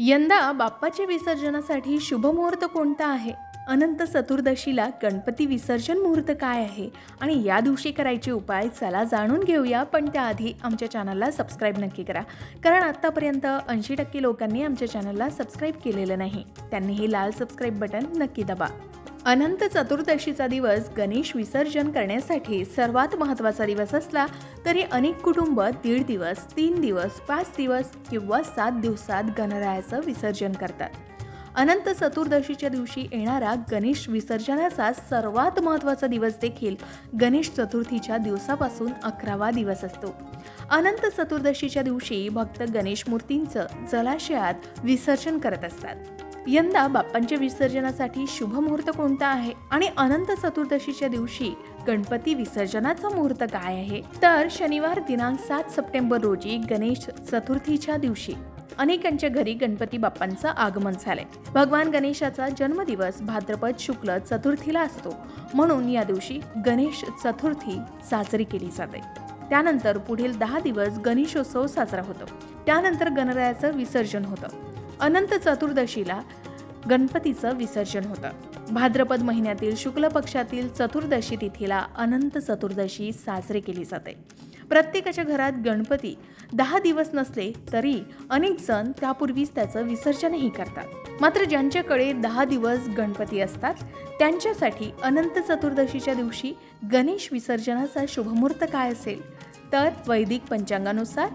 यंदा बाप्पाच्या विसर्जनासाठी शुभमुहूर्त कोणता आहे? अनंत चतुर्दशीला गणपती विसर्जन मुहूर्त काय आहे? आणि या दिवशी करायचे उपाय चला जाणून घेऊया पण त्याआधी आमच्या चॅनलला सबस्क्राईब नक्की करा. कारण आत्तापर्यंत ऐंशी टक्के लोकांनी आमच्या चॅनलला सबस्क्राईब केलेलं नाही. त्यांनी हे लाल सबस्क्राईब बटन नक्की दाबा. अनंत चतुर्दशीचा दिवस गणेश विसर्जन करण्यासाठी सर्वात महत्त्वाचा दिवस असला तरी अनेक कुटुंब दीड दिवस तीन दिवस पाच दिवस किंवा सात दिवसात गणरायाचं विसर्जन करतात. अनंत चतुर्दशीच्या दिवशी येणारा गणेश विसर्जनाचा सर्वात महत्त्वाचा दिवस देखील गणेश चतुर्थीच्या दिवसापासून अकरावा दिवस असतो. अनंत चतुर्दशीच्या दिवशी भक्त गणेश मूर्तींचं जलाशयात विसर्जन करत असतात. यंदा बाप्पांच्या विसर्जनासाठी शुभ मुहूर्त कोणता आहे आणि अनंत चतुर्दशीच्या दिवशी गणपती विसर्जनाचा मुहूर्त काय आहे? तर शनिवार दिनांक सात सप्टेंबर रोजी गणेश चतुर्थीच्या दिवशी अनेकांच्या घरी गणपती बाप्पांचं आगमन झालंय. भगवान गणेशाचा जन्मदिवस भाद्रपद शुक्ल चतुर्थीला असतो. म्हणून या दिवशी गणेश चतुर्थी साजरी केली जाते. त्यानंतर पुढील दहा दिवस गणेशोत्सव साजरा होतो. त्यानंतर गणरायाचं विसर्जन होतं. अनंत चतुर्दशीला गणपतीचं विसर्जन होतं. भाद्रपद महिन्यातील शुक्ल पक्षातील चतुर्दशी तिथीला अनंत चतुर्दशी साजरी केली जाते. प्रत्येकाच्या घरात गणपती दहा दिवस नसले तरी अनेक जण त्यापूर्वीच त्याचं विसर्जनही करतात. मात्र ज्यांच्याकडे दहा दिवस गणपती असतात त्यांच्यासाठी अनंत चतुर्दशीच्या दिवशी गणेश विसर्जनाचा शुभमुहूर्त काय असेल? तर वैदिक पंचांगानुसार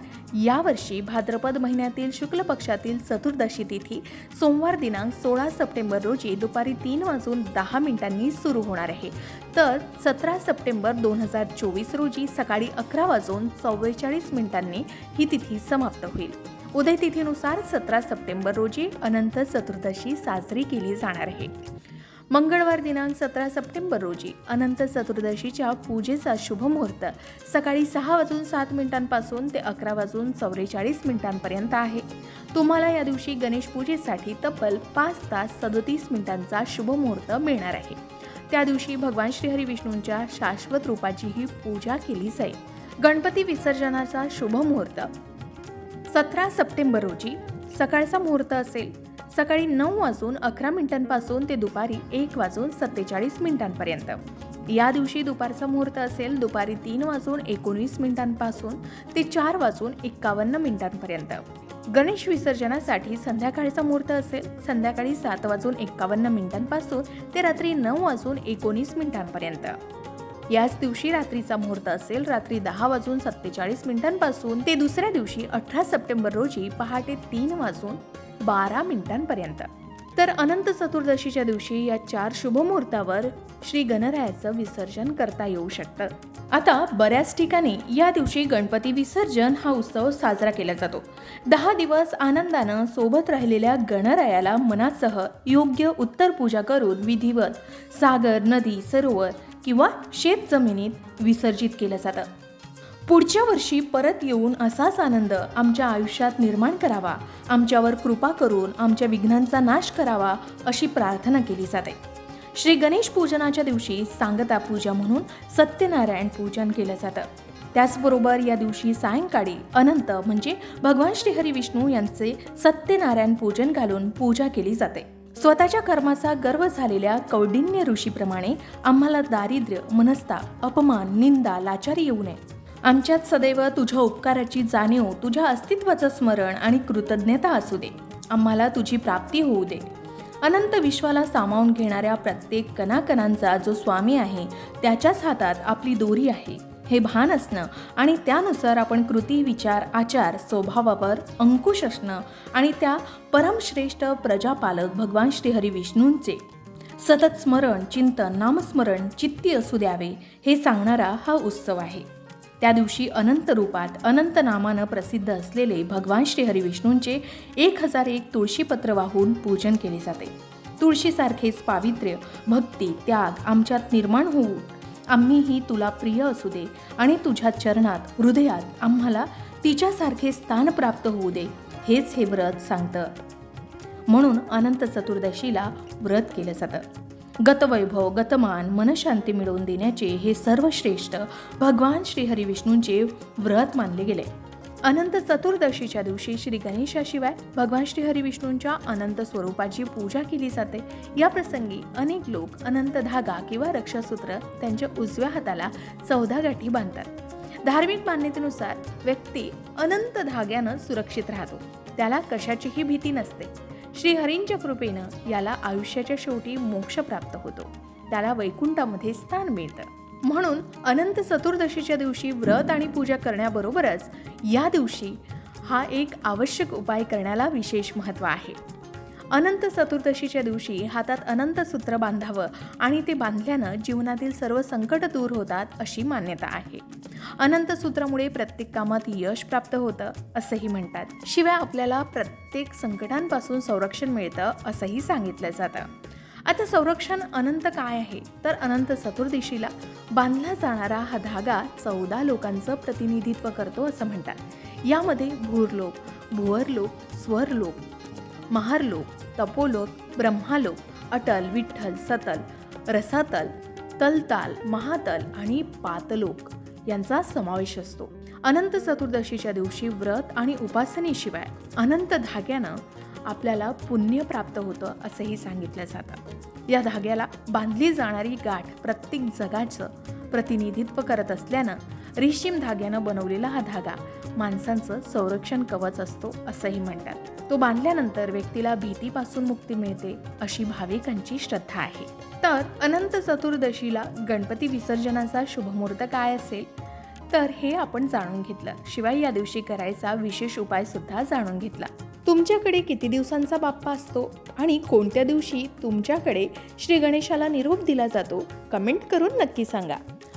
यावर्षी भाद्रपद महिन्यातील शुक्ल पक्षातील चतुर्दशी तिथी सोमवार दिनांक सोळा सप्टेंबर रोजी दुपारी तीन वाजून दहा मिनिटांनी सुरू होणार आहे. तर सतरा सप्टेंबर दोन हजार चोवीस रोजी सकाळी अकरा वाजून चव्वेचाळीस मिनिटांनी ही तिथी समाप्त होईल. उदय तिथीनुसार सतरा सप्टेंबर रोजी अनंत चतुर्दशी साजरी केली जाणार आहे. मंगळवार दिनांक सतरा सप्टेंबर रोजी अनंत चतुर्दशीच्या पूजेचा शुभ मुहूर्त. सकाळी सहा वाजून सात मिनिटांपासून ते अकरा वाजून चौवेचाळीस मिनिटांपर्यंत आहे. तुम्हाला या दिवशी गणेश पूजेसाठी तब्बल पाच तास सदोतीस मिनिटांचा शुभ मुहूर्त मिळणार आहे. त्या दिवशी भगवान श्रीहरी विष्णूंच्या शाश्वत रूपाचीही पूजा केली जाईल. गणपती विसर्जनाचा शुभ मुहूर्त. सतरा सप्टेंबर रोजी सकाळचा मुहूर्त असेल. सकाळी नऊ वाजून अकरा मिनिटांपासून ते दुपारी एक वाजून सत्तेचाळीस मिनिटांपर्यंत. या दिवशी दुपारचा मुहूर्त असेल दुपारी तीन वाजून एकोणीस मिनिटांपासून ते चार वाजून एक्कावन्न मिनिटांपर्यंत. गणेश विसर्जनासाठी संध्याकाळचा मुहूर्त असेल संध्याकाळी सात वाजून एक्कावन्न मिनिटांपासून ते रात्री नऊ वाजून एकोणीस मिनिटांपर्यंत. याच दिवशी रात्रीचा मुहूर्त असेल रात्री दहा वाजून सत्तेचाळीस मिनिटांपासून ते दुसऱ्या दिवशी अठरा सप्टेंबर रोजी पहाटे तीन वाजून बारा मिनिटांपर्यंत. तर अनंत चतुर्दशीच्या दिवशी या चार शुभमुहूर्तावर श्री गणरायाचं विसर्जन करता येऊ शकतं. आता बऱ्याच ठिकाणी या दिवशी गणपती विसर्जन हा उत्सव साजरा केला जातो. दहा दिवस आनंदानं सोबत राहिलेल्या गणरायाला मनासह योग्य उत्तर पूजा करून विधिवत सागर नदी सरोवर किंवा शेत जमिनीत विसर्जित केलं जातं. पुढच्या वर्षी परत येऊन असाच आनंद आमच्या आयुष्यात निर्माण करावा. आमच्यावर कृपा करून आमच्या विघ्नांचा नाश करावा अशी प्रार्थना केली जाते. श्री गणेश पूजनाच्या दिवशी सांगता पूजा म्हणून सत्यनारायण पूजन केलं जातं. त्याचबरोबर या दिवशी सायंकाळी अनंत म्हणजे भगवान श्रीहरी विष्णू यांचे सत्यनारायण पूजन घालून पूजा केली जाते. स्वतःच्या कर्माचा गर्व झालेल्या कौडिन्य ऋषीप्रमाणे आम्हाला दारिद्र्य मनस्ता अपमान निंदा लाचारी येऊ नये. आमच्यात सदैव तुझ्या उपकाराची जाणीव तुझ्या अस्तित्वाचं स्मरण आणि कृतज्ञता असू दे. आम्हाला तुझी प्राप्ती होऊ दे. अनंत विश्वाला सामावून घेणाऱ्या प्रत्येक कणाकणांचा जो स्वामी आहे त्याच्याच हातात आपली दोरी आहे. हे भान असणं आणि त्यानुसार आपण कृती विचार आचार स्वभावावर अंकुश असणं आणि त्या परमश्रेष्ठ प्रजापालक भगवान श्रीहरी विष्णूंचे सतत स्मरण चिंतन नामस्मरण चित्ती असू द्यावे हे सांगणारा हा उत्सव आहे. त्या दिवशी अनंत रूपात अनंत नामानं प्रसिद्ध असलेले भगवान श्रीहरी विष्णूंचे एक हजार एक तुळशीपत्र वाहून पूजन केले जाते. तुळशीसारखेच पावित्र्य भक्ती त्याग आमच्यात निर्माण होऊ आम्हीही तुला प्रिय असू दे आणि तुझ्या चरणात हृदयात आम्हाला तिच्यासारखे स्थान प्राप्त होऊ दे हेच हे व्रत सांगतं. म्हणून अनंत चतुर्दशीला व्रत केलं जातं. गतवैभव गतमान मनशांती मिळवून देण्याचे हे सर्वश्रेष्ठ भगवान श्रीहरी विष्णूंचे व्रत मानले गेले. अनंत चतुर्दशीच्या दिवशी श्री गणेशाशिवाय भगवान श्री हरिविष्णूंच्या अनंत स्वरूपाची पूजा केली जाते. या प्रसंगी अनेक लोक अनंत धागा किंवा रक्षासूत्र त्यांच्या उजव्या हाताला चौदा गाठी बांधतात. धार्मिक मान्यतेनुसार व्यक्ती अनंत धाग्यानं सुरक्षित राहतो. त्याला कशाचीही भीती नसते. श्रीहरींच्या कृपेनं याला आयुष्याच्या शेवटी मोक्ष प्राप्त होतो. त्याला वैकुंठामध्ये स्थान मिळतं. म्हणून अनंत चतुर्दशीच्या दिवशी व्रत आणि पूजा करण्याबरोबरच या दिवशी हा एक आवश्यक उपाय करण्याला विशेष महत्त्व आहे. अनंत चतुर्दशीच्या दिवशी हातात अनंत सूत्र बांधावं आणि ते बांधल्यानं जीवनातील सर्व संकट दूर होतात अशी मान्यता आहे. अनंतसूत्रामुळे प्रत्येक कामात यश प्राप्त होतं असंही म्हणतात. शिवाय आपल्याला प्रत्येक संकटांपासून संरक्षण मिळतं असंही सांगितलं जातं. आता संरक्षण अनंत काय आहे? तर अनंत चतुर्दशीला बांधला जाणारा हा धागा चौदा लोकांचं प्रतिनिधित्व करतो असं म्हणतात. यामध्ये भूरलोक भुवरलोक स्वरलोक महारलोक तपोलोक ब्रह्मालोक अटल विठ्ठल सतल रसातल तलताल महातल आणि पातलोक. यांचा समावेश असतो. अनंत चतुर्दशीच्या दिवशी व्रत आणि उपासनेशिवाय अनंत धाग्यानं आपल्याला पुण्य प्राप्त होतं असंही सांगितलं जातं. या धाग्याला बांधली जाणारी गाठ प्रत्येक जगाचं प्रतिनिधित्व करत असल्यानं रेशीम धाग्यानं बनवलेला हा धागा माणसांचं संरक्षण कवच असतो असंही म्हणतात. तो बांधल्यानंतर व्यक्तीला भीतीपासून मुक्ती मिळते अशी भाविकांची श्रद्धा आहे. तर अनंत चतुर्दशीला गणपती विसर्जनाचा शुभमुहूर्त काय असेल? तर हे आपण जाणून घेतलं. शिवाय या दिवशी करायचा विशेष उपाय सुद्धा जाणून घेतला. तुमच्याकडे किती दिवसांचा बाप्पा असतो? आणि कोणत्या दिवशी तुमच्याकडे श्री गणेशाला निरोप दिला जातो? कमेंट करून नक्की सांगा.